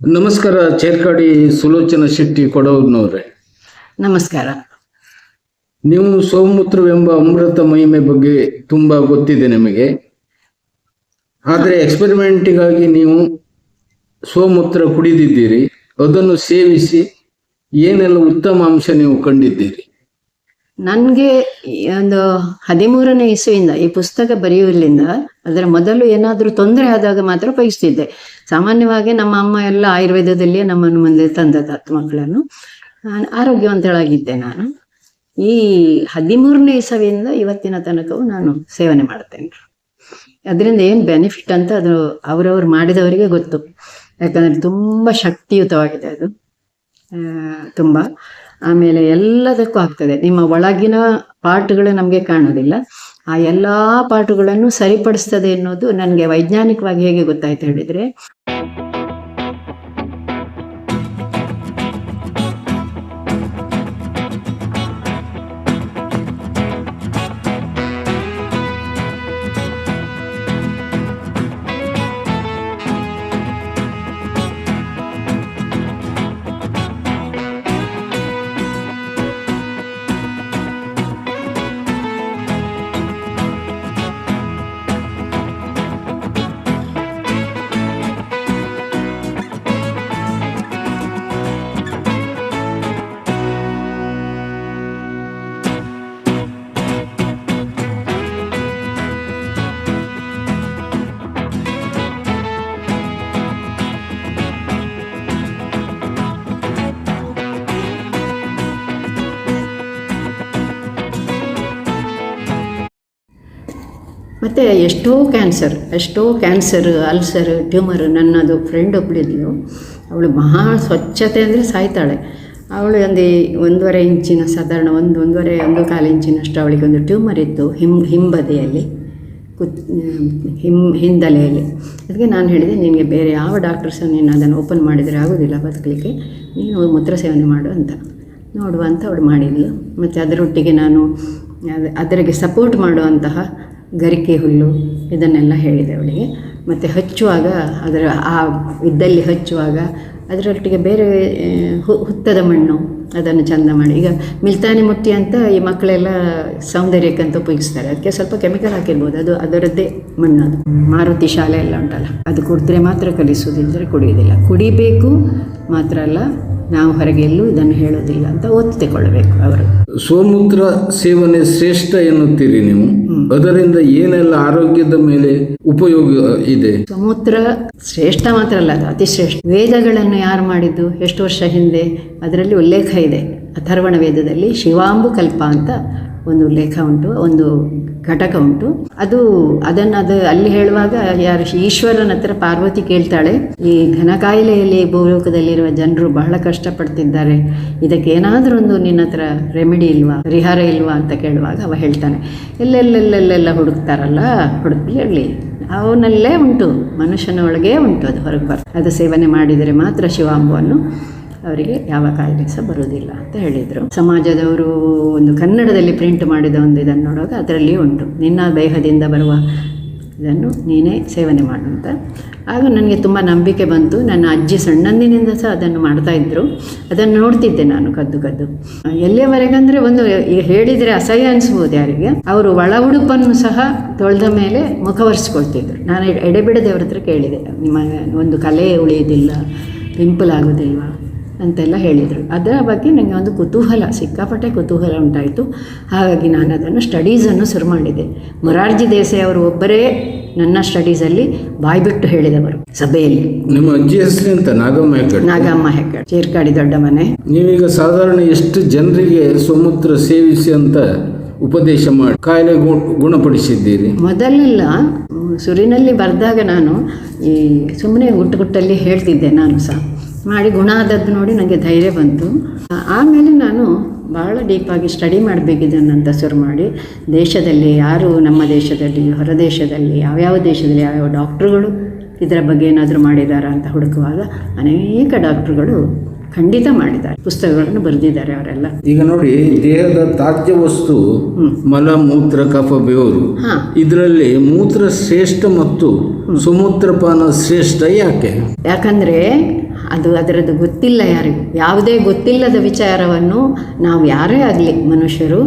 ನಮಸ್ಕಾರ ಚೇರ್ಕಾಡಿ ಸುಲೋಚನ ಶೆಟ್ಟಿ ಕೊಡವ್ರನವ್ರೆ ನಮಸ್ಕಾರ. ನೀವು ಸೋಮೂತ್ರವೆಂಬ ಅಮೃತ ಮಹಿಮೆ ಬಗ್ಗೆ ತುಂಬಾ ಗೊತ್ತಿದೆ ನಿಮಗೆ. ಆದರೆ ಎಕ್ಸ್ಪೆರಿಮೆಂಟಿಗಾಗಿ ನೀವು ಸೋಮೂತ್ರ ಕುಡಿದಿದ್ದೀರಿ. ಅದನ್ನು ಸೇವಿಸಿ ಏನೆಲ್ಲ ಉತ್ತಮ ಅಂಶ ನೀವು ಕಂಡಿದ್ದೀರಿ? ನನಗೆ ಒಂದು ಹದಿಮೂರನೇ ಇಸುವಿಂದ ಈ ಪುಸ್ತಕ ಬರೆಯುವಲ್ಲಿಂದ ಅದರ ಮೊದಲು ಏನಾದರೂ ತೊಂದರೆ ಆದಾಗ ಮಾತ್ರ ಉಪಯೋಗಿಸ್ತಿದ್ದೆ. ಸಾಮಾನ್ಯವಾಗಿ ನಮ್ಮ ಅಮ್ಮ ಎಲ್ಲ ಆಯುರ್ವೇದದಲ್ಲಿಯೇ ನಮ್ಮನ್ನು ಮುಂದೆ ತಂದದ್ದು ಮಕ್ಕಳನ್ನು ನಾನು ಆರೋಗ್ಯವಂತಳಾಗಿದ್ದೆ ನಾನು. ಈ ಹದಿಮೂರನೇ ಇಸವಿಯಿಂದ ಇವತ್ತಿನ ತನಕವೂ ನಾನು ಸೇವನೆ ಮಾಡ್ತೇನೆ ಅದರಿಂದ ಏನು ಬೆನಿಫಿಟ್ ಅಂತ ಅದು ಅವರವ್ರು ಮಾಡಿದವರಿಗೆ ಗೊತ್ತು. ಯಾಕಂದರೆ ತುಂಬ ಶಕ್ತಿಯುತವಾಗಿದೆ ಅದು. ತುಂಬ. ಆಮೇಲೆ ಎಲ್ಲದಕ್ಕೂ ಆಗ್ತದೆ. ನಿಮ್ಮ ಒಳಗಿನ ಪಾರ್ಟ್ಗಳು ನಮಗೆ ಕಾಣೋದಿಲ್ಲ. ಆ ಎಲ್ಲ ಪಾರ್ಟ್ಗಳನ್ನು ಸರಿಪಡಿಸ್ತದೆ ಅನ್ನೋದು ನನಗೆ ವೈಜ್ಞಾನಿಕವಾಗಿ ಹೇಗೆ ಗೊತ್ತಾಯ್ತು ಹೇಳಿದರೆ ಮತ್ತು ಎಷ್ಟೋ ಕ್ಯಾನ್ಸರ್ ಎಷ್ಟೋ ಕ್ಯಾನ್ಸರ್, ಅಲ್ಸರ್, ಟ್ಯೂಮರ್ ನನ್ನದು ಫ್ರೆಂಡ್ ಒಬ್ಬಳಿದ್ಲು ಅವಳು ಮಹಾ ಸ್ವಚ್ಛತೆ ಅಂದರೆ ಸಾಯ್ತಾಳೆ. ಅವಳು ಒಂದು ಒಂದೂವರೆ ಇಂಚಿನ, ಸಾಧಾರಣ ಒಂದು, ಒಂದೂವರೆ, ಒಂದು ಕಾಲು ಇಂಚಿನಷ್ಟು ಅವಳಿಗೆ ಒಂದು ಟ್ಯೂಮರ್ ಇತ್ತು ಹಿಂ, ಹಿಂಬದಿಯಲ್ಲಿ, ಕುತ್ ಹಿಮ್ ಹಿಂದಲೆಯಲ್ಲಿ. ಅದಕ್ಕೆ ನಾನು ಹೇಳಿದೆ, ನಿನಗೆ ಬೇರೆ ಯಾವ ಡಾಕ್ಟರ್ಸ್ ನೀನು ಅದನ್ನು ಓಪನ್ ಮಾಡಿದರೆ ಆಗೋದಿಲ್ಲ, ಬದುಕಲಿಕ್ಕೆ. ನೀನು ಮೂತ್ರ ಸೇವನೆ ಮಾಡು ಅಂತ. ನೋಡುವ ಅಂತ ಅವಳು ಮಾಡಿದ್ಲು. ಮತ್ತು ಅದರೊಟ್ಟಿಗೆ ನಾನು ಅದ್- ಅದರಿಗೆ ಸಪೋರ್ಟ್ ಮಾಡುವಂತಹ ಗರಿಕೆ ಹುಲ್ಲು ಇದನ್ನೆಲ್ಲ ಹೇಳಿದೆ ಅವಳಿಗೆ. ಮತ್ತು ಹಚ್ಚುವಾಗ ಅದರ ಆ ಇದ್ದಲ್ಲಿ ಹಚ್ಚುವಾಗ ಅದರೊಟ್ಟಿಗೆ ಬೇರೆ ಹುತ್ತದ ಮಣ್ಣು, ಅದನ್ನು ಚಂದ ಮಾಡಿ. ಈಗ ಮಿಲ್ತಾನಿ ಮುತ್ತಿ ಅಂತ ಈ ಮಕ್ಕಳೆಲ್ಲ ಸೌಂದರ್ಯಕ್ಕಂತ ಉಪಯೋಗಿಸ್ತಾರೆ. ಅದಕ್ಕೆ ಸ್ವಲ್ಪ ಕೆಮಿಕಲ್ ಹಾಕಿರ್ಬೋದು. ಅದು ಅದರದ್ದೇ ಮಣ್ಣು ಅದು. ಮಾರುತಿ ಶಾಲೆ ಎಲ್ಲ ಉಂಟಲ್ಲ. ಅದು ಕುಡಿದ್ರೆ ಮಾತ್ರ ಕಲಿಸೋದಿಲ್ಲದ್ರೆ ಕುಡಿಯೋದಿಲ್ಲ ಕುಡಿಬೇಕು ಮಾತ್ರ ಅಲ್ಲ ನಾವು ಹೊರಗೆ ಎಲ್ಲೂ ಇದನ್ನು ಹೇಳೋದಿಲ್ಲ ಅಂತ ಒತ್ತಿಕೊಳ್ಳಬೇಕು ಅವರು. ಸೋಮೂತ್ರ ಸೇವನೆ ಶ್ರೇಷ್ಠ ಎನ್ನುತ್ತೀರಿ ನೀವು. ಅದರಿಂದ ಏನೆಲ್ಲ ಆರೋಗ್ಯದ ಮೇಲೆ ಉಪಯೋಗ ಇದೆ? ಸಮೂತ್ರ ಶ್ರೇಷ್ಠ ಮಾತ್ರ ಅಲ್ಲ ಅದು ಅತಿ ಶ್ರೇಷ್ಠ ವೇದಗಳನ್ನು ಯಾರು ಮಾಡಿದ್ದು? ಎಷ್ಟು ವರ್ಷ ಹಿಂದೆ? ಅದರಲ್ಲಿ ಉಲ್ಲೇಖ ಇದೆ. ಅಥರ್ವಣ ವೇದದಲ್ಲಿ ಶಿವಾಂಬು ಕಲ್ಪ ಅಂತ ಒಂದು ಲೇಖ ಉಂಟು, ಒಂದು ಘಟಕ ಉಂಟು. ಅದು ಅದನ್ನು ಅದು ಅಲ್ಲಿ ಹೇಳುವಾಗ ಯಾರು ಈಶ್ವರನ ಹತ್ರ ಪಾರ್ವತಿ ಕೇಳ್ತಾಳೆ, ಈ ಘನ ಕಾಯಿಲೆಯಲ್ಲಿ ಭೂಲೋಕದಲ್ಲಿರುವ ಜನರು ಬಹಳ ಕಷ್ಟಪಡ್ತಿದ್ದಾರೆ, ಇದಕ್ಕೆ ಏನಾದರೂ ಒಂದು ನಿನ್ನ ಹತ್ರ ರೆಮಿಡಿ ಇಲ್ವಾ, ಪರಿಹಾರ ಇಲ್ವಾ ಅಂತ ಕೇಳುವಾಗ ಅವ ಹೇಳ್ತಾನೆ. ಎಲ್ಲೆಲ್ಲೆಲ್ಲೆಲ್ಲೆಲ್ಲ ಹುಡುಕ್ತಾರಲ್ಲ, ಹುಡುಕ್ಲಿ ಅವನಲ್ಲೇ ಉಂಟು ಮನುಷ್ಯನ ಒಳಗೇ ಉಂಟು ಅದು ಹೊರಗೆ ಬರ್ತದೆ ಅದು ಸೇವನೆ ಮಾಡಿದರೆ ಮಾತ್ರ ಶಿವಾಂಬವನ್ನು. ಅವರಿಗೆ ಯಾವ ಕಾಯಿಲೆ ಸಹ ಬರುವುದಿಲ್ಲ ಅಂತ ಹೇಳಿದರು. ಸಮಾಜದವರು ಒಂದು ಕನ್ನಡದಲ್ಲಿ ಪ್ರಿಂಟ್ ಮಾಡಿದ ಒಂದು ಇದನ್ನು ನೋಡುವಾಗ ಅದರಲ್ಲಿ ಉಂಟು. ನಿನ್ನ ದೇಹದಿಂದ ಬರುವ ಇದನ್ನು ನೀನೇ ಸೇವನೆ ಮಾಡು ಅಂತ ಆಗ ನನಗೆ ತುಂಬ ನಂಬಿಕೆ ಬಂತು. ನನ್ನ ಅಜ್ಜಿ ಸಣ್ಣಂದಿನಿಂದ ಸಹ ಅದನ್ನು ಮಾಡ್ತಾಯಿದ್ರು ಅದನ್ನು ನೋಡ್ತಿದ್ದೆ ನಾನು ಕದ್ದು ಕದ್ದು. ಎಲ್ಲಿಯವರೆಗಂದರೆ ಒಂದು ಹೇಳಿದರೆ ಅಸಹ್ಯ ಅನಿಸ್ಬೋದು ಯಾರಿಗೆ. ಅವರು ಒಳ ಉಡುಪನ್ನು ಸಹ ತೊಳೆದ ಮೇಲೆ ಮುಖ ಒರೆಸ್ಕೊಳ್ತಿದ್ರು. ನಾನು ಎಡೆ- ಎಡೆಬಿಡದೆ ಅವ್ರ ಹತ್ರ ಕೇಳಿದೆ, ನಿಮ್ಮ ಒಂದು ಕಲೆ ಉಳಿಯೋದಿಲ್ಲ, ಪಿಂಪಲ್ ಆಗೋದಿಲ್ವಾ? ಅಂತೆಲ್ಲ ಹೇಳಿದರು. ಅದರ ಬಗ್ಗೆ ನನಗೆ ಒಂದು ಕುತೂಹಲ ಸಿಕ್ಕಾಪಟ್ಟೆ ಕುತೂಹಲ ಉಂಟಾಯಿತು. ಹಾಗಾಗಿ ನಾನು ಅದನ್ನು ಸ್ಟಡೀಸನ್ನು ಶುರು ಮಾಡಿದೆ. ಮೊರಾರ್ಜಿ ದೇಸಾಯಿ ಅವರು ಒಬ್ಬರೇ ನನ್ನ ಸ್ಟಡೀಸಲ್ಲಿ ಬಾಯ್ಬಿಟ್ಟು ಹೇಳಿದವರು ಸಭೆಯಲ್ಲಿ. ನಿಮ್ಮ ಅಜ್ಜಿ ಹೆಸರು ಅಂತ ನಾಗಮ್ಮ ಹೆಗ್ಗಡೆ? ನಾಗಮ್ಮ ಹೆಗ್ಗಡೆ. ಚೇರ್ಕಾಡಿ ದೊಡ್ಡ ಮನೆ. ನೀವೀಗ ಸಾಧಾರಣ ಎಷ್ಟು ಜನರಿಗೆ ಸಮುದ್ರ ಸೇವಿಸಿ ಅಂತ ಉಪದೇಶ ಮಾಡಿ ಕಾಯಿಲೆ ಗುಣಪಡಿಸಿದ್ದೀರಿ? ಮೊದಲೆಲ್ಲ ಸುರಿನಲ್ಲಿ ಬರೆದಾಗ ನಾನು ಈ ಸುಮ್ಮನೆ ಗುಟ್ಟು ಗುಟ್ಟಲ್ಲಿ ಹೇಳ್ತಿದ್ದೆ ನಾನು ಸಹ ಮಾಡಿ ಗುಣ ಆದದ್ದು ನೋಡಿ ನನಗೆ ಧೈರ್ಯ ಬಂತು. ಆಮೇಲೆ ನಾನು ಭಾಳ ಡೀಪಾಗಿ ಸ್ಟಡಿ ಮಾಡಬೇಕಿದ್ದನ್ನಂತ ಶುರು ಮಾಡಿ ದೇಶದಲ್ಲಿ ಯಾರು ನಮ್ಮ ದೇಶದಲ್ಲಿ ಹೊರ ದೇಶದಲ್ಲಿ ಯಾವ್ಯಾವ ದೇಶದಲ್ಲಿ ಯಾವ್ಯಾವ ಡಾಕ್ಟ್ರುಗಳು ಇದರ ಬಗ್ಗೆ ಏನಾದರೂ ಮಾಡಿದ್ದಾರೆ ಅಂತ ಹುಡುಕುವಾಗ ಅನೇಕ ಡಾಕ್ಟ್ರುಗಳು ಖಂಡಿತ ಮಾಡಿದ್ದಾರೆ. ಪುಸ್ತಕಗಳನ್ನು ಬರೆದಿದ್ದಾರೆ ಅವರೆಲ್ಲ. ಈಗ ನೋಡಿ ದೇಹದ ತಾಜ್ಯ ವಸ್ತು ಮಲ ಮೂತ್ರ ಕಫ ಬೆವರು. ಹಾ. ಇದರಲ್ಲಿ ಮೂತ್ರ ಶ್ರೇಷ್ಠ ಮತ್ತು ಸುಮೂತ್ರಪಾನ ಶ್ರೇಷ್ಠ ಯಾಕೆ? ಯಾಕಂದರೆ ಅದು ಅದರದ್ದು ಗೊತ್ತಿಲ್ಲ ಯಾರಿಗೂ. ಯಾವುದೇ ಗೊತ್ತಿಲ್ಲದ ವಿಚಾರವನ್ನು ನಾವು ಯಾರೇ ಆಗಲಿ ಮನುಷ್ಯರು,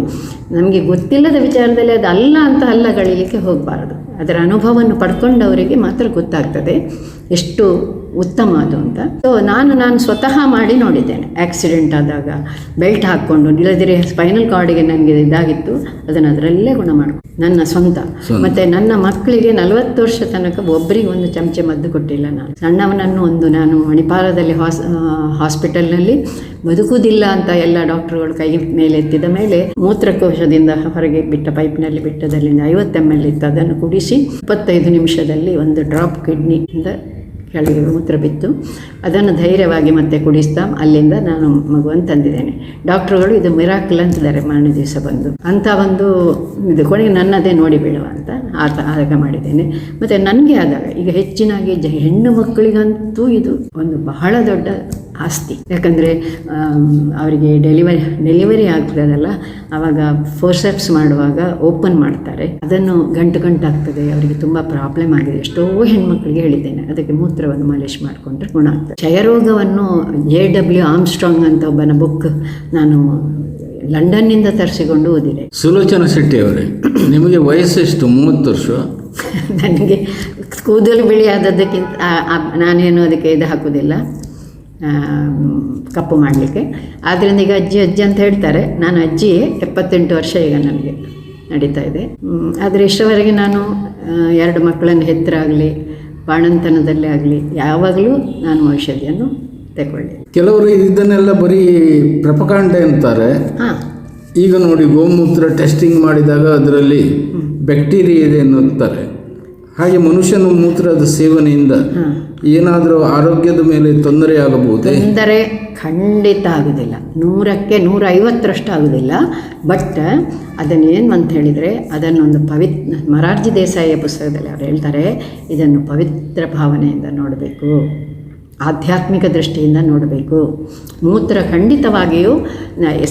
ನಮಗೆ ಗೊತ್ತಿಲ್ಲದ ವಿಚಾರದಲ್ಲಿ ಅದು ಅಲ್ಲ ಅಂತ ಅಲ್ಲಗಳಿಲಿಕ್ಕೆ ಹೋಗಬಾರ್ದು. ಅದರ ಅನುಭವವನ್ನು ಪಡ್ಕೊಂಡವರಿಗೆ ಮಾತ್ರ ಗೊತ್ತಾಗ್ತದೆ. ಎಷ್ಟು ಉತ್ತಮ ಅದು ಅಂತ. ಸೊ ನಾನು ನಾನು ಸ್ವತಃ ಮಾಡಿ ನೋಡಿದ್ದೇನೆ. ಆಕ್ಸಿಡೆಂಟ್ ಆದಾಗ ಬೆಲ್ಟ್ ಹಾಕ್ಕೊಂಡು ಇಲ್ಲದಿರೆ ಸ್ಪೈನಲ್ ಕಾರ್ಡಿಗೆ ನನಗೆ ಇದಾಗಿತ್ತು. ಅದನ್ನು ಅದರಲ್ಲೇ ಗುಣ ಮಾಡ್ಕೊಂಡು ನನ್ನ ಸ್ವಂತ. ಮತ್ತೆ ಮತ್ತು ನನ್ನ ಮಕ್ಕಳಿಗೆ ನಲವತ್ತು ವರ್ಷ ತನಕ ಒಬ್ಬರಿಗೆ ಒಂದು ಚಮಚೆ ಮದ್ದು ಕೊಟ್ಟಿಲ್ಲ ನಾನು. ಸಣ್ಣವನನ್ನು ಒಂದು ನಾನು ಮಣಿಪಾಲದಲ್ಲಿ ಹಾಸ್ ಹಾಸ್ಪಿಟಲ್ನಲ್ಲಿ ಬದುಕುವುದಿಲ್ಲ ಅಂತ ಎಲ್ಲ ಡಾಕ್ಟರ್ಗಳು ಕೈ ಮೇಲೆ ಎತ್ತಿದ ಮೇಲೆ ಮೂತ್ರಕೋಶದಿಂದ ಹೊರಗೆ ಬಿಟ್ಟ ಪೈಪ್ನಲ್ಲಿ ಬಿಟ್ಟದಲ್ಲಿ ಐವತ್ತು ಎಂ ಎಲ್ ಇತ್ತು. ಅದನ್ನು ಕುಡಿಸಿ ಇಪ್ಪತ್ತೈದು ನಿಮಿಷದಲ್ಲಿ ಒಂದು ಡ್ರಾಪ್ ಕಿಡ್ನಿಯಿಂದ ಕೆಳಗೆ ಮೂತ್ರ ಬಿತ್ತು. ಅದನ್ನು ಧೈರ್ಯವಾಗಿ ಮತ್ತೆ ಕುಡಿಸ್ತಾ ಅಲ್ಲಿಂದ ನಾನು ಮಗುವನ್ನು ತಂದಿದ್ದೇನೆ. ಡಾಕ್ಟ್ರುಗಳು ಇದು ಮಿರಾಕಲ್ ಅಂತಿದ್ದಾರೆ ಮಾರನೇ ದಿವಸ ಬಂದು. ಅಂಥ ಒಂದು ಇದು ಕೊನೆಗೆ ನನ್ನದೇ ನೋಡಿ ಬೀಳುವ ಅಂತ ಆತ ಆಗ ಮಾಡಿದ್ದೇನೆ. ಮತ್ತು ನನಗೆ ಆದಾಗ ಈಗ ಹೆಚ್ಚಿನಾಗಿ ಜ ಹೆಣ್ಣು ಮಕ್ಕಳಿಗಂತೂ ಇದು ಒಂದು ಬಹಳ ದೊಡ್ಡ ಆಸ್ತಿ. ಯಾಕಂದರೆ ಅವರಿಗೆ ಡೆಲಿವರಿ ಡೆಲಿವರಿ ಆಗ್ತದಲ್ಲ ಆವಾಗ ಫೋರ್ಸೆಪ್ಸ್ ಮಾಡುವಾಗ ಓಪನ್ ಮಾಡ್ತಾರೆ. ಅದನ್ನು ಗಂಟು ಗಂಟಾಗ್ತದೆ ಅವರಿಗೆ ತುಂಬ ಪ್ರಾಬ್ಲಮ್ ಆಗಿದೆ. ಎಷ್ಟೋ ಹೆಣ್ಮಕ್ಳಿಗೆ ಹೇಳಿದ್ದೇನೆ. ಅದಕ್ಕೆ ಮೂತ್ರವನ್ನು ಮಾಲಿಶ್ ಮಾಡಿಕೊಂಡ್ರೆ ಗುಣ ಆಗ್ತದೆ. ಕ್ಷಯರೋಗವನ್ನು ಎ ಡಬ್ಲ್ಯೂ ಆಮ್ಸ್ಟ್ರಾಂಗ್ ಅಂತ ಒಬ್ಬನ ಬುಕ್ ನಾನು ಲಂಡನ್ನಿಂದ ತರಿಸಿಕೊಂಡು ಓದಿದೆ. ಸುಲೋಚನ ಶೆಟ್ಟಿ ಅವರೇ ನಿಮಗೆ ವಯಸ್ಸು ಎಷ್ಟು? ಮೂವತ್ತು ವರ್ಷ? ನನಗೆ ಕೂದಲು ಬಿಳಿ ಆದದ್ದಕ್ಕಿಂತ ನಾನೇನು ಅದಕ್ಕೆ ಇದು ಹಾಕೋದಿಲ್ಲ ಕಪ್ಪು ಮಾಡಲಿಕ್ಕೆ. ಆದ್ದರಿಂದ ಈಗ ಅಜ್ಜಿ ಅಜ್ಜಿ ಅಂತ ಹೇಳ್ತಾರೆ. ನಾನು ಅಜ್ಜಿ ಎಪ್ಪತ್ತೆಂಟು ವರ್ಷ ಈಗ ನನಗೆ ನಡೀತಾ ಇದೆ. ಆದರೆ ಇಷ್ಟವರೆಗೆ ನಾನು ಎರಡು ಮಕ್ಕಳನ್ನು ಹೆತ್ತರಾಗಲಿ ಬಾಣಂತನದಲ್ಲೇ ಆಗಲಿ ಯಾವಾಗಲೂ ನಾನು ಔಷಧಿಯನ್ನು ತಗೊಳ್ಳಿ ಕೆಲವರು ಇದನ್ನೆಲ್ಲ ಬರೀ ಪ್ರಪಕಾಂಡ ಅಂತಾರೆ. ಹಾಂ. ಈಗ ನೋಡಿ ಗೋಮೂತ್ರ ಟೆಸ್ಟಿಂಗ್ ಮಾಡಿದಾಗ ಅದರಲ್ಲಿ ಬ್ಯಾಕ್ಟೀರಿಯಾ ಇದೆ ಎನ್ನುತ್ತಾರೆ ಹಾಗೆ ಮನುಷ್ಯನ ಮೂತ್ರದ ಸೇವನೆಯಿಂದ ಏನಾದರೂ ಆರೋಗ್ಯದ ಮೇಲೆ ತೊಂದರೆ ಆಗಬಹುದು? ತೊಂದರೆ ಖಂಡಿತ ಆಗೋದಿಲ್ಲ ನೂರಕ್ಕೆ ನೂರ ಐವತ್ತರಷ್ಟು ಆಗೋದಿಲ್ಲ ಬಟ್ ಅದನ್ನು ಏನು ಅಂತ ಹೇಳಿದರೆ ಅದನ್ನೊಂದು ಪವಿತ್ ಮರಾರ್ಜಿ ದೇಸಾಯಿಯ ಪುಸ್ತಕದಲ್ಲಿ ಅವ್ರು ಹೇಳ್ತಾರೆ ಇದನ್ನು ಪವಿತ್ರ ಭಾವನೆಯಿಂದ ನೋಡಬೇಕು. ಆಧ್ಯಾತ್ಮಿಕ ದೃಷ್ಟಿಯಿಂದ ನೋಡಬೇಕು. ಮೂತ್ರ ಖಂಡಿತವಾಗಿಯೂ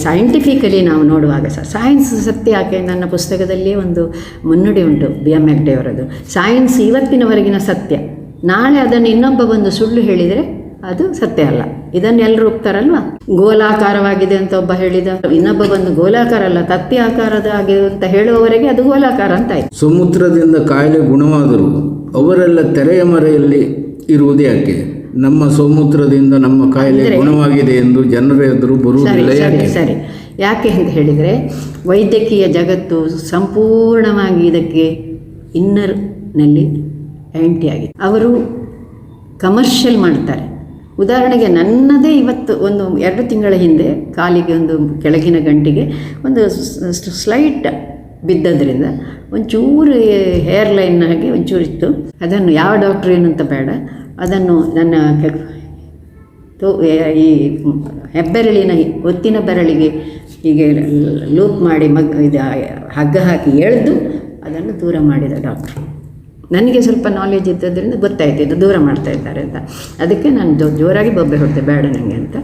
ಸೈಂಟಿಫಿಕಲಿ ನಾವು ನೋಡುವಾಗ ಸಹ ಸೈನ್ಸ್ ಸತ್ಯ ಯಾಕೆ? ನನ್ನ ಪುಸ್ತಕದಲ್ಲಿ ಒಂದು ಮುನ್ನುಡಿ ಉಂಟು, ಬಿ ಎಂ ಹೆಗ್ಡೆ ಅವರದು. ಸೈನ್ಸ್ ಇವತ್ತಿನವರೆಗಿನ ಸತ್ಯ. ನಾಳೆ ಅದನ್ನು ಇನ್ನೊಬ್ಬ ಬಂದು ಸುಳ್ಳು ಹೇಳಿದರೆ ಅದು ಸತ್ಯ ಅಲ್ಲ. ಇದನ್ನೆಲ್ಲರೂ ಒಪ್ತಾರಲ್ವ? ಗೋಲಾಕಾರವಾಗಿದೆ ಅಂತ ಒಬ್ಬ ಹೇಳಿದ. ಇನ್ನೊಬ್ಬ ಬಂದು ಗೋಲಾಕಾರ ಅಲ್ಲ, ತತ್ತಿ ಆಕಾರದ ಆಗಿದೆ ಅಂತ ಹೇಳುವವರೆಗೆ ಅದು ಗೋಲಾಕಾರ ಅಂತ ಆಯ್ತು. ಸಮುದ್ರದಿಂದ ಕಾಯಿಲೆ ಗುಣವಾದರೂ ಅವರೆಲ್ಲ ತೆರೆಯ ಮರೆಯಲ್ಲಿ ಇರುವುದೇ ಯಾಕೆ? ನಮ್ಮ ಸೋಮೂತ್ರದಿಂದ ನಮ್ಮ ಕಾಯಿಲೆ ಗುಣವಾಗಿದೆ ಎಂದು ಜನರ ಎದುರು ಬರುವುದಿಲ್ಲ. ಸರಿ ಯಾಕೆ? ಸರಿ. ಯಾಕೆ ಅಂತ ಹೇಳಿದರೆ ವೈದ್ಯಕೀಯ ಜಗತ್ತು ಸಂಪೂರ್ಣವಾಗಿ ಇದಕ್ಕೆ ಇನ್ನರ್ನಲ್ಲಿ ಆ್ಯಂಟಿ ಆಗಿದೆ. ಅವರು ಕಮರ್ಷಿಯಲ್ ಮಾಡ್ತಾರೆ. ಉದಾಹರಣೆಗೆ ನನ್ನದೇ ಇವತ್ತು ಒಂದು ಎರಡು ತಿಂಗಳ ಹಿಂದೆ ಕಾಲಿಗೆ ಒಂದು ಕೆಳಗಿನ ಗಂಟಿಗೆ ಒಂದು ಸ್ಲೈಟ್ ಬಿದ್ದದ್ರಿಂದ ಒಂಚೂರು ಹೇರ್ ಲೈನ್ ಹಾಗೆ ಒಂಚೂರು ಇತ್ತು ಅದನ್ನು ಯಾವ ಡಾಕ್ಟ್ರ್ ಏನಂತ ಬೇಡ. ಅದನ್ನು ನನ್ನ ತೋ ಈ ಹೆಬ್ಬೆರಳಿನ ಒತ್ತಿನ ಬೆರಳಿಗೆ ಹೀಗೆ ಲೂಪ್ ಮಾಡಿ ಮಗ್, ಇದು ಹಗ್ಗ ಹಾಕಿ ಎಳೆದು ಅದನ್ನು ದೂರ ಮಾಡಿದ ಡಾಕ್ಟ್ರು. ನನಗೆ ಸ್ವಲ್ಪ ನಾಲೆಜ್ ಇದ್ದದ್ರಿಂದ ಗೊತ್ತಾಯ್ತು, ಇದು ದೂರ ಮಾಡ್ತಾ ಇದ್ದಾರೆ ಅಂತ. ಅದಕ್ಕೆ ನಾನು ಜೋ- ಜೋರಾಗಿ ಬೊಬ್ಬೆ ಹೊಡೆದೆ, ಬೇಡ ನನಗೆ ಅಂತ.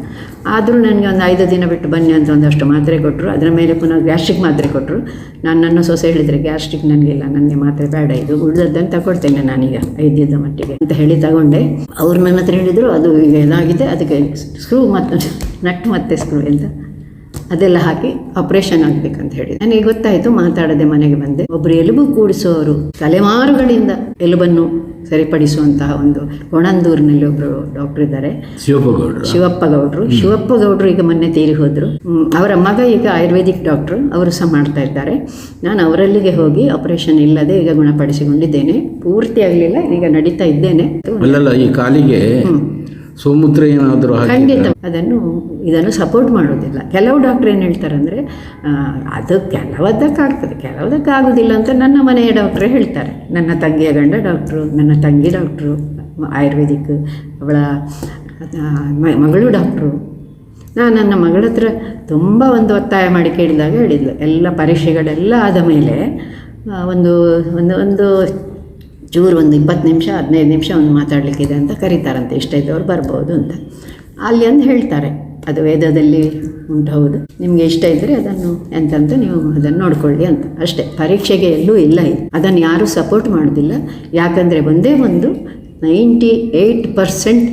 ಆದರೂ ನನಗೆ ಒಂದು ಐದು ದಿನ ಬಿಟ್ಟು ಬನ್ನಿ ಅಂತ ಒಂದಷ್ಟು ಮಾತ್ರೆ ಕೊಟ್ಟರು ಅದರ ಮೇಲೆ ಪುನಃ ಗ್ಯಾಸ್ಟ್ರಿಕ್ ಮಾತ್ರೆ ಕೊಟ್ಟರು ನಾನು ನನ್ನ ಸೊಸೆ ಹೇಳಿದರೆ ಗ್ಯಾಸ್ಟ್ರಿಕ್ ನನಗಿಲ್ಲ ನನಗೆ ಮಾತ್ರೆ ಬೇಡ, ಇದು ಉಳಿದದ್ದನ್ನು ತಗೊಳ್ತೇನೆ ನಾನೀಗ ಐದಿದ್ದ ಮಟ್ಟಿಗೆ, ಅಂತ ಹೇಳಿ ತಗೊಂಡೆ. ಅವ್ರು ನನ್ನ ಹತ್ರ ಹೇಳಿದರು, ಅದು ಈಗ ಇದಾಗಿದೆ, ಅದಕ್ಕೆ ಸ್ಕ್ರೂ ಮತ್ತು ನಟ್ ಮತ್ತೆ ಸ್ಕ್ರೂ ಅಂತ. ಅದೆಲ್ಲ ಹಾಕಿ ಆಪರೇಷನ್ ಆಗ್ಬೇಕಂತ ಹೇಳಿ ನನಗೆ ಗೊತ್ತಾಯ್ತು ಮಾತಾಡದೆ ಮನೆಗೆ ಬಂದೆ. ಒಬ್ಬರು ಎಲುಬು ಕೂಡಿಸುವವರು ತಲೆಮಾರುಗಳಿಂದ ಎಲುಬನ್ನು ಸರಿಪಡಿಸುವಂತಹ ಒಂದು ಕೊಣಂದೂರಿನಲ್ಲಿ ಒಬ್ರು ಡಾಕ್ಟರ್ ಇದ್ದಾರೆ. ಶಿವಪ್ಪ ಗೌಡ್ರು ಶಿವಪ್ಪ ಗೌಡ್ರು ಈಗ ಮೊನ್ನೆ ತೀರಿ ಹೋದ್ರು. ಅವರ ಮಗ ಈಗ ಆಯುರ್ವೇದಿಕ್ ಡಾಕ್ಟ್ರು ಅವರು ಸಹ ಮಾಡ್ತಾ ಇದ್ದಾರೆ. ನಾನು ಅವರಲ್ಲಿಗೆ ಹೋಗಿ ಆಪರೇಷನ್ ಇಲ್ಲದೆ ಈಗ ಗುಣಪಡಿಸಿಕೊಂಡಿದ್ದೇನೆ. ಪೂರ್ತಿ ಆಗಲಿಲ್ಲ ಈಗ ನಡೀತಾ ಇದ್ದೇನೆ. ಅಲ್ಲಲ್ಲ ಈ ಕಾಲಿಗೆ ಸೋಮೂತ್ರ ಏನಾದರೂ ಖಂಡಿತ ಅದನ್ನು ಇದನ್ನು ಸಪೋರ್ಟ್ ಮಾಡೋದಿಲ್ಲ. ಕೆಲವು ಡಾಕ್ಟ್ರ್ ಏನು ಹೇಳ್ತಾರೆ ಅಂದರೆ ಅದು ಕೆಲವದಕ್ಕಾಗ್ತದೆ. ಕೆಲವದಕ್ಕಾಗೋದಿಲ್ಲ ಅಂತ ನನ್ನ ಮನೆಯ ಡಾಕ್ಟ್ರೇ ಹೇಳ್ತಾರೆ. ನನ್ನ ತಂಗಿಯ ಗಂಡ ಡಾಕ್ಟ್ರು ನನ್ನ ತಂಗಿ ಡಾಕ್ಟ್ರು ಆಯುರ್ವೇದಿಕ್, ಅವಳ ಮಗಳು ಡಾಕ್ಟ್ರು ನಾನು ನನ್ನ ಮಗಳ ಹತ್ರ ತುಂಬ ಒಂದು ಒತ್ತಾಯ ಮಾಡಿ ಕೇಳಿದಾಗ ಹೇಳಿದ್ಲು. ಎಲ್ಲ ಪರೀಕ್ಷೆಗಳೆಲ್ಲ ಆದ ಮೇಲೆ ಒಂದು ಒಂದು ಒಂದು ಚೂರು ಒಂದು ಇಪ್ಪತ್ತು ನಿಮಿಷ, ಹದಿನೈದು ನಿಮಿಷ ಒಂದು ಮಾತಾಡಲಿಕ್ಕಿದೆ ಅಂತ ಕರೀತಾರಂತೆ. ಇಷ್ಟ ಇದ್ದವ್ರು ಬರ್ಬೋದು ಅಂತ. ಅಲ್ಲಿ ಅಂತ ಹೇಳ್ತಾರೆ. ಅದು ವೇದದಲ್ಲಿ ಉಂಟು ಹೌದು. ನಿಮಗೆ ಇಷ್ಟ ಇದ್ದರೆ ಅದನ್ನು ಎಂತಂತ ನೀವು ಅದನ್ನು ನೋಡ್ಕೊಳ್ಳಿ ಅಂತ. ಅಷ್ಟೇ. ಪರೀಕ್ಷೆಗೆ ಎಲ್ಲೂ ಇಲ್ಲ ಇದು. ಅದನ್ನು ಯಾರೂ ಸಪೋರ್ಟ್ ಮಾಡೋದಿಲ್ಲ. ಯಾಕಂದರೆ ಒಂದೇ ಒಂದು ನೈಂಟಿ ಏಯ್ಟ್ ಪರ್ಸೆಂಟ್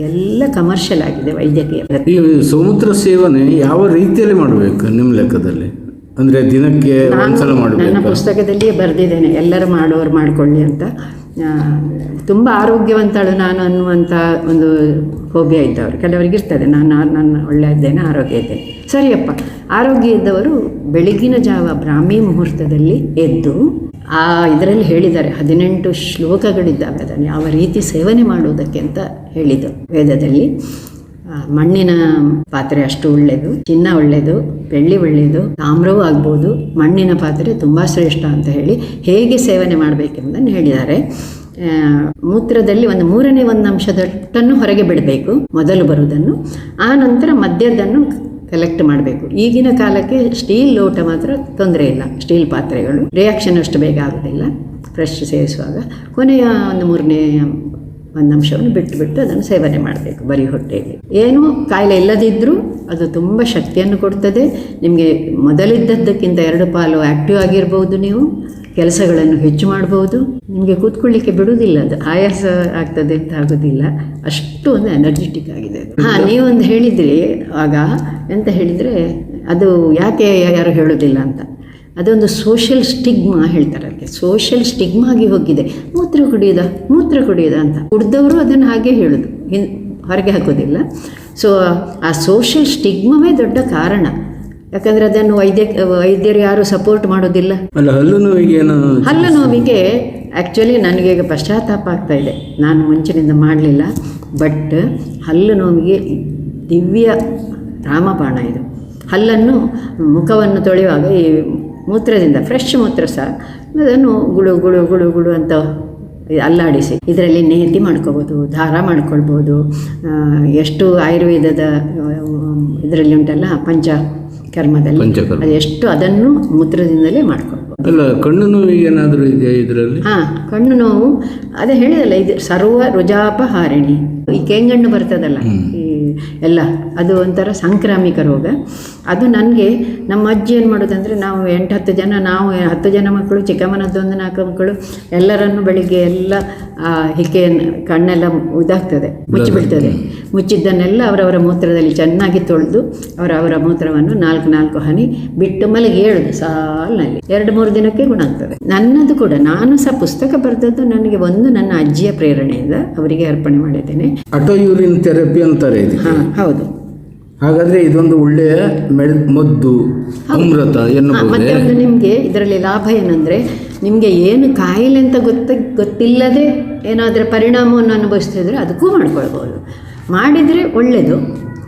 ಎಲ್ಲ ಕಮರ್ಷಿಯಲ್ ಆಗಿದೆ ವೈದ್ಯಕೀಯ. ಸಮುದ್ರ ಸೇವನೆ ಯಾವ ರೀತಿಯಲ್ಲಿ ಮಾಡಬೇಕು ನಿಮ್ಮ ಲೆಕ್ಕದಲ್ಲಿ? ಅಂದ್ರೆ ದಿನಕ್ಕೆ ಒಂದ್ಸಲ ನನ್ನ ಮಾಡಬೇಕು ಪುಸ್ತಕದಲ್ಲಿಯೇ ಬರೆದಿದ್ದೇನೆ ಎಲ್ಲರೂ ಮಾಡೋರು ಮಾಡ್ಕೊಳ್ಳಿ ಅಂತ. ತುಂಬ ಆರೋಗ್ಯವಂತಳು ನಾನು ಅನ್ನುವಂಥ ಒಂದು ಹೋಗ್ಯ ಇದ್ದವರು. ಕೆಲವರಿಗೆ ಇರ್ತದೆ ನಾನು ನಾನು ಒಳ್ಳೆ ಇದ್ದೇನೆ ಆರೋಗ್ಯ ಇದ್ದೇನೆ. ಸರಿಯಪ್ಪ ಆರೋಗ್ಯ ಇದ್ದವರು ಬೆಳಗಿನ ಜಾವ ಬ್ರಾಹ್ಮಿ ಮುಹೂರ್ತದಲ್ಲಿ ಎದ್ದು ಆ ಇದರಲ್ಲಿ ಹೇಳಿದ್ದಾರೆ ಹದಿನೆಂಟು ಶ್ಲೋಕಗಳಿದ್ದಾವೆ ಅದನ್ನು ಯಾವ ರೀತಿ ಸೇವನೆ ಮಾಡುವುದಕ್ಕೆ ಅಂತ ಹೇಳಿದ್ದು ವೇದದಲ್ಲಿ. ಮಣ್ಣಿನ ಪಾತ್ರೆ ಅಷ್ಟು ಒಳ್ಳೆಯದು ಚಿನ್ನ ಒಳ್ಳೆಯದು ಬೆಳ್ಳಿ ಒಳ್ಳೆಯದು ತಾಮ್ರವೂ ಆಗ್ಬೋದು. ಮಣ್ಣಿನ ಪಾತ್ರೆ ತುಂಬ ಶ್ರೇಷ್ಠ ಅಂತ ಹೇಳಿ ಹೇಗೆ ಸೇವನೆ ಮಾಡಬೇಕೆಂಬುದನ್ನು ಹೇಳಿದ್ದಾರೆ. ಮೂತ್ರದಲ್ಲಿ ಒಂದು ಮೂರನೇ ಒಂದು ಅಂಶದಷ್ಟನ್ನು ಹೊರಗೆ ಬಿಡಬೇಕು ಮೊದಲು ಬರುವುದನ್ನು. ಆ ನಂತರ ಮದ್ಯದನ್ನು ಕಲೆಕ್ಟ್ ಮಾಡಬೇಕು. ಈಗಿನ ಕಾಲಕ್ಕೆ ಸ್ಟೀಲ್ ಲೋಟ ಮಾತ್ರ ತೊಂದರೆ ಇಲ್ಲ, ಸ್ಟೀಲ್ ಪಾತ್ರೆಗಳು. ರಿಯಾಕ್ಷನ್ ಅಷ್ಟು ಬೇಗ ಆಗೋದಿಲ್ಲ ಫ್ರೆಶ್ ಸೇವಿಸುವಾಗ. ಕೊನೆಯ ಒಂದು ಮೂರನೇ ಒಂದು ಅಂಶವನ್ನು ಬಿಟ್ಟು ಬಿಟ್ಟು ಅದನ್ನು ಸೇವನೆ ಮಾಡಬೇಕು ಬರೀ ಹೊಟ್ಟೆಯಲ್ಲಿ. ಏನು ಕಾಯಿಲೆ ಇಲ್ಲದಿದ್ದರೂ ಅದು ತುಂಬ ಶಕ್ತಿಯನ್ನು ಕೊಡ್ತದೆ. ನಿಮಗೆ ಮೊದಲಿದ್ದದ್ದಕ್ಕಿಂತ ಎರಡು ಪಾಲು ಆ್ಯಕ್ಟಿವ್ ಆಗಿರ್ಬೋದು ನೀವು ಕೆಲಸಗಳನ್ನು ಹೆಚ್ಚು ಮಾಡ್ಬೋದು. ನಿಮಗೆ ಕೂತ್ಕೊಳ್ಳಿಕ್ಕೆ ಬಿಡುವುದಿಲ್ಲ ಅದು ಆಯಾಸ ಆಗ್ತದೆ ಅಂತ ಆಗೋದಿಲ್ಲ. ಅಷ್ಟು ಒಂದು ಎನರ್ಜೆಟಿಕ್ ಆಗಿದೆ ಅದು. ಹಾಂ ನೀವೊಂದು ಹೇಳಿದ್ರಿ ಆಗ ಎಂತ ಹೇಳಿದರೆ ಅದು ಯಾಕೆ ಯಾರು ಹೇಳೋದಿಲ್ಲ ಅಂತ. ಅದೊಂದು ಸೋಷಿಯಲ್ ಸ್ಟಿಗ್ಮಾ ಹೇಳ್ತಾರೆ ಅದಕ್ಕೆ. ಸೋಷಿಯಲ್ ಸ್ಟಿಗ್ಮಾ ಆಗಿ ಹೋಗಿದೆ. ಮೂತ್ರ ಕುಡಿಯೋದ? ಮೂತ್ರ ಕುಡಿಯೋದ ಅಂತ. ಕುಡ್ದವರು ಅದನ್ನು ಹಾಗೆ ಹೇಳೋದು. ಇನ್ ಹೊರಗೆ ಹಾಕೋದಿಲ್ಲ. ಸೊ ಆ ಸೋಷಿಯಲ್ ಸ್ಟಿಗ್ಮವೇ ದೊಡ್ಡ ಕಾರಣ. ಯಾಕಂದರೆ ಅದನ್ನು ವೈದ್ಯ ವೈದ್ಯರು ಯಾರು ಸಪೋರ್ಟ್ ಮಾಡೋದಿಲ್ಲ. ಅಲ್ಲ ಹಲ್ಲು ನೋವಿಗೆ ಹಲ್ಲು ನೋವಿಗೆ ಆ್ಯಕ್ಚುಲಿ ನನಗೆ ಈಗ ಪಶ್ಚಾತ್ತಾಪ ಆಗ್ತಾ ಇದೆ. ನಾನು ಮುಂಚಿನಿಂದ ಮಾಡಲಿಲ್ಲ. ಬಟ್ ಹಲ್ಲು ನೋವಿಗೆ ದಿವ್ಯ ರಾಮಬಾಣ ಇದು. ಹಲ್ಲನ್ನು ಮುಖವನ್ನು ತೊಳೆಯುವಾಗ ಈ ಮೂತ್ರದಿಂದ ಫ್ರೆಶ್ ಮೂತ್ರ ಸಹ. ಅದನ್ನು ಗುಳು ಗುಳು ಗುಳು ಗುಳು ಅಂತ ಅಲ್ಲಾಡಿಸಿ. ಇದರಲ್ಲಿ ನೇತಿ ಮಾಡ್ಕೋಬೋದು ದಾರ ಮಾಡ್ಕೊಳ್ಬೋದು. ಎಷ್ಟು ಆಯುರ್ವೇದದ ಇದರಲ್ಲಿ ಉಂಟಲ್ಲ ಪಂಚ ಕರ್ಮದಲ್ಲಿ. ಅದು ಎಷ್ಟು ಅದನ್ನು ಮೂತ್ರದಿಂದಲೇ ಮಾಡ್ಕೊಳ್ಬೋದು. ಅಲ್ಲ ಕಣ್ಣು ನೋವು ಏನಾದರೂ ಇದೆಯಾ ಇದರಲ್ಲಿ? ಹಾಂ ಕಣ್ಣು ನೋವು. ಅದೇ ಹೇಳಿದಲ್ಲ ಇದು ಸರ್ವ ರುಜಾಪಹಾರಿಣಿ. ಈ ಕೆಂಗಣ್ಣು ಬರ್ತದಲ್ಲ ಈ ಎಲ್ಲ. ಅದು ಒಂಥರ ಸಾಂಕ್ರಾಮಿಕ ರೋಗ. ಅದು ನನಗೆ ನಮ್ಮ ಅಜ್ಜಿ ಏನು ಮಾಡೋದಂದರೆ ನಾವು ಎಂಟು ಹತ್ತು ಜನ ನಾವು ಹತ್ತು ಜನ ಮಕ್ಕಳು ಚಿಕ್ಕಮ್ಮನದ್ದು ಒಂದು ನಾಲ್ಕು ಮಕ್ಕಳು ಎಲ್ಲರನ್ನು ಬೆಳಿಗ್ಗೆ ಎಲ್ಲ ಆ ಹಿಕೆ ಕಣ್ಣೆಲ್ಲ ಇದಾಗ್ತದೆ ಮುಚ್ಚಿಬಿಡ್ತದೆ. ಮುಚ್ಚಿದ್ದನ್ನೆಲ್ಲ ಅವರವರ ಮೂತ್ರದಲ್ಲಿ ಚೆನ್ನಾಗಿ ತೊಳೆದು ಅವರವರ ಅವರ ಮೂತ್ರವನ್ನು ನಾಲ್ಕು ನಾಲ್ಕು ಹನಿ ಬಿಟ್ಟು ಮಲಗಿ ಹೇಳುದು ಸಾಲಿನಲ್ಲಿ. ಎರಡು ಮೂರು ದಿನಕ್ಕೆ ಗುಣ ಆಗ್ತದೆ. ನನ್ನದು ಕೂಡ ನಾನು ಸಹ ಪುಸ್ತಕ ಬರೆದದ್ದು ನನಗೆ ಒಂದು ನನ್ನ ಅಜ್ಜಿಯ ಪ್ರೇರಣೆಯಿಂದ ಅವರಿಗೆ ಅರ್ಪಣೆ ಮಾಡಿದ್ದೇನೆ. ಅಟೋ ಯೂರಿನ್ ಥೆರಪಿ ಅಂತಾರೆ ಹಾಂ ಹೌದು. ಹಾಗಾದ್ರೆ ಇದೊಂದು ಒಳ್ಳೆಯ ಮೆಡ್ ಮದ್ದು ಅಮೃತ ಮತ್ತೆ ಒಂದು ನಿಮಗೆ ಇದರಲ್ಲಿ ಲಾಭ ಏನಂದ್ರೆ ನಿಮಗೆ ಏನು ಕಾಯಿಲೆ ಅಂತ ಗೊತ್ತ ಗೊತ್ತಿಲ್ಲದೆ ಏನಾದರೂ ಪರಿಣಾಮವನ್ನು ಅನುಭವಿಸ್ತಿದ್ರೆ ಅದಕ್ಕೂ ಮಾಡ್ಕೊಳ್ಬೋದು. ಮಾಡಿದರೆ ಒಳ್ಳೆಯದು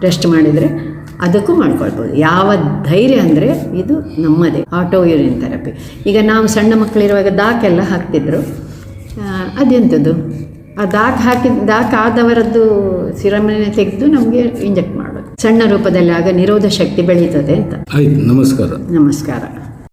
ರೆಸ್ಟ್ ಮಾಡಿದರೆ ಅದಕ್ಕೂ ಮಾಡ್ಕೊಳ್ಬೋದು. ಯಾವ ಧೈರ್ಯ ಅಂದರೆ ಇದು ನಮ್ಮದೇ ಆಟೋ ಯೂರಿನ್ ಥೆರಪಿ ಈಗ ನಾವು ಸಣ್ಣ ಮಕ್ಕಳಿರುವಾಗ ದಾಕೆಲ್ಲ ಹಾಕ್ತಿದ್ರು. ಅದೆಂಥದ್ದು ಆ ದಾಕ್ ಹಾಕಿದ ದಾಕ್ ಆದವರದ್ದು ಸಿರಮನೆ ತೆಗೆದು ನಮಗೆ ಇಂಜೆಕ್ಟ್ ಮಾಡೋದು. ಸಣ್ಣ ರೂಪದಲ್ಲಿ ಆಗ ನಿರೋಧ ಶಕ್ತಿ ಬೆಳೀತದೆ ಅಂತ. ಆಯ್ತು ನಮಸ್ಕಾರ. ನಮಸ್ಕಾರ.